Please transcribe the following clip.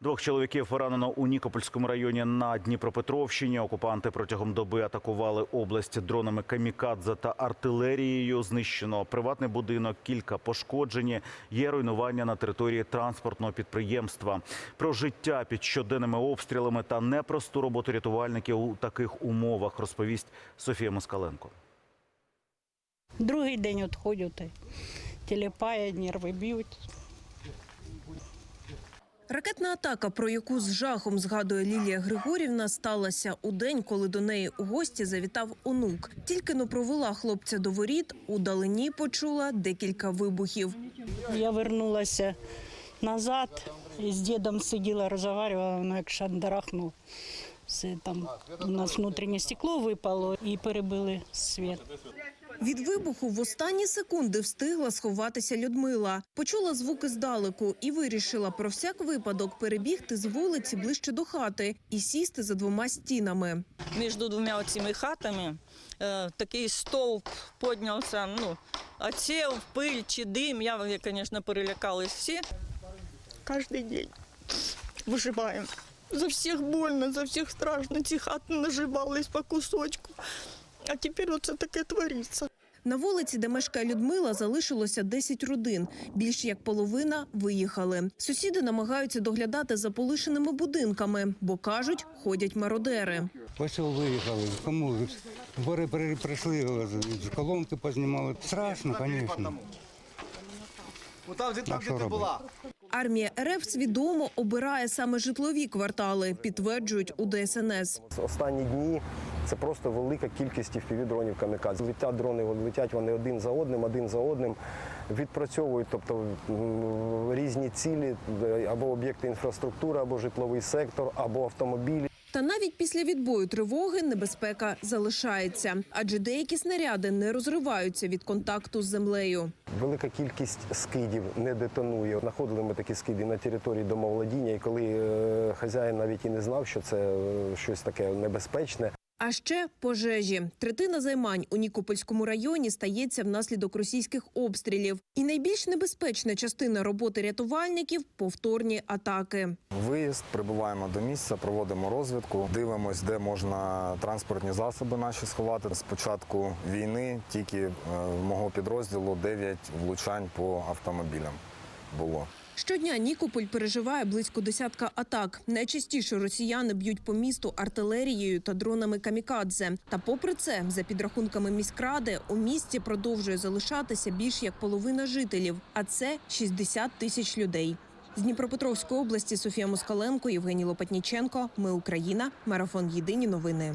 Двох чоловіків поранено у Нікопольському районі на Дніпропетровщині. Окупанти протягом доби атакували область дронами камікадзе та артилерією. Знищено приватний будинок, кілька пошкоджені. Є руйнування на території транспортного підприємства. Про життя під щоденними обстрілами та непросту роботу рятувальників у таких умовах розповість Софія Москаленко. Другий день відходять, телепає, нерви б'ють. Ракетна атака, про яку з жахом згадує Лілія Григорівна, сталася у день, коли до неї у гості завітав онук. Тільки но провела хлопця до воріт, у далині почула декілька вибухів. Я вернулася назад, і з дідом сиділа, розмовляла, воно як шандарахнув. Все там у нас внутрішнє стекло випало і перебили світ. Від вибуху в останні секунди встигла сховатися Людмила. Почула звуки здалеку і вирішила про всяк випадок перебігти з вулиці ближче до хати і сісти за двома стінами. між двома цими хатами е, такий стовп піднявся, ну, отсев, пиль чи дим. Я, звісно, перелякались всі. Кожен день виживаємо. За всіх больно, за всіх страшно. Ці хати наживались по кусочку. А тепер оце таке твориться. На вулиці, де мешкає Людмила, залишилося 10 родин. Більш як половина виїхали. Сусіди намагаються доглядати за полишеними будинками, бо кажуть, ходять мародери. Ось виїхали. Кому гори при- прийшли, колонки познімали. Страшно, звісно. Ну там, де, там, де ти була. Армія РФ свідомо обирає саме житлові квартали, підтверджують у ДСНС. Останні дні це просто велика кількість дронів камікадзе. Летять дрони, летять вони один за одним, один за одним, відпрацьовують, тобто різні цілі або об'єкти інфраструктури, або житловий сектор, або автомобілі. Та навіть після відбою тривоги небезпека залишається, адже деякі снаряди не розриваються від контакту з землею. Велика кількість скидів не детонує. Находили ми такі скиди на території домовладіння, і коли е, хазяїн навіть і не знав, що це е, щось таке небезпечне. А ще пожежі. Третина займань у Нікопольському районі стається внаслідок російських обстрілів. І найбільш небезпечна частина роботи рятувальників повторні атаки. Виїзд, прибуваємо до місця, проводимо розвідку, дивимось, де можна транспортні засоби наші сховати. З початку війни тільки е, в мого підрозділу 9 влучань по автомобілям було. Щодня Нікополь переживає близько десятка атак. Найчастіше росіяни б'ють по місту артилерією та дронами камікадзе. Та попри це, за підрахунками міськради, у місті продовжує залишатися більш як половина жителів, а це 60 тисяч людей. З Дніпропетровської області Софія Москаленко, Євгеній Лопатніченко. Ми Україна. Марафон Єдині новини.